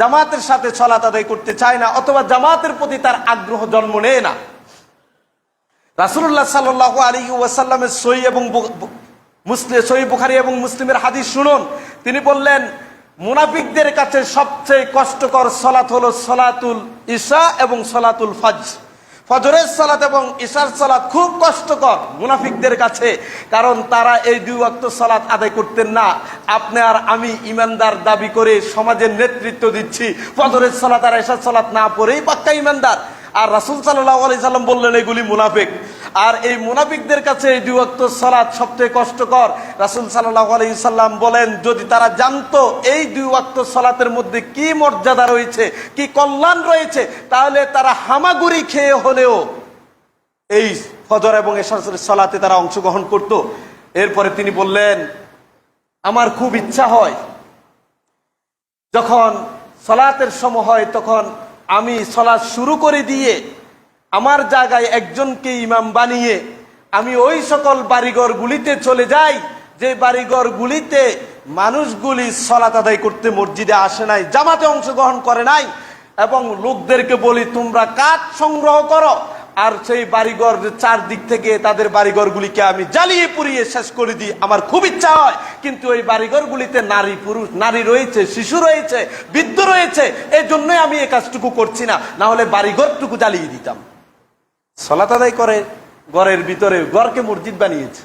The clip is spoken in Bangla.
জামাতের সাথে সলাত আদায় করতে চায় না, অথবা জামাতের প্রতি তার আগ্রহ জন্ম নেয় না। রাসুল্লাহ সাল্লাহ আলী ওয়াসাল্লামের সই এবং মুসলিম সই বুখারি এবং মুসলিমের হাদিস শুনুন। তিনি বললেন, মুনাফিকদের কাছে সবচেয়ে কষ্টকর সলাত হলো সলাতুল ইসা এবং সলাতুল ফাজ ফজরের সালাত এবং ইশার সালাত খুব কষ্টকর মুনাফিকদের কাছে, কারণ তারা এই দুই অক্ত সালাত আদায় করতেন না। আপনি আর আমি ইমানদার দাবি করে সমাজের নেতৃত্ব দিচ্ছি। ফজরের সালাত আর ইশার সালাত না পড়েই পাক্কা ইমানদার। আর রাসুল সাল্লাহ আলাইসাল্লাম বললেন, এগুলি মুনাফিক। আর এই মুনাফিকদের কাছে এই দুই সালাত সবচেয়ে কষ্টকর। রাসুল সাল্লাহ আলি সাল্লাম বলেন, যদি তারা জানতো এই দুই ওয়াক্ত সালাতের মধ্যে কি মর্যাদা রয়েছে, কি কল্যাণ রয়েছে, তাহলে তারা হামাগুড়ি খেয়ে হলেও এই ফজর এবং এশার সালাতে তারা অংশগ্রহণ করত। এরপরে তিনি বললেন, আমার খুব ইচ্ছা হয়, যখন সলাতের সময় হয়, তখন আমি সলাৎ শুরু করে দিয়ে আমার জায়গায় একজনকে ইমাম বানিয়ে আমি ওই সকল বাড়িঘর গুলিতে চলে যাই, যে বাড়িঘর গুলিতে মানুষগুলি সলাত আদায় করতে মসজিদে আসে নাই, জামাতে অংশগ্রহণ করে নাই, এবং লোকদেরকে বলি, তোমরা কাজ সংগ্রহ করো। আর সেই বাড়িঘর চারদিক থেকে তাদের বাড়িঘরগুলিকে আমি জ্বালিয়ে পুড়িয়ে শেষ করে দিই। আমার খুব ইচ্ছা হয়, কিন্তু ওই বাড়িঘরগুলিতে নারী পুরুষ, নারী রয়েছে, শিশু রয়েছে, বৃদ্ধ রয়েছে এই জন্যই আমি এই কাজটুকু করছি না। না হলে বাড়িঘরটুকু জ্বালিয়ে দিতাম। সলাত আদায় করে গড়ের ভিতরে গড়কে মসজিদ বানিয়েছে।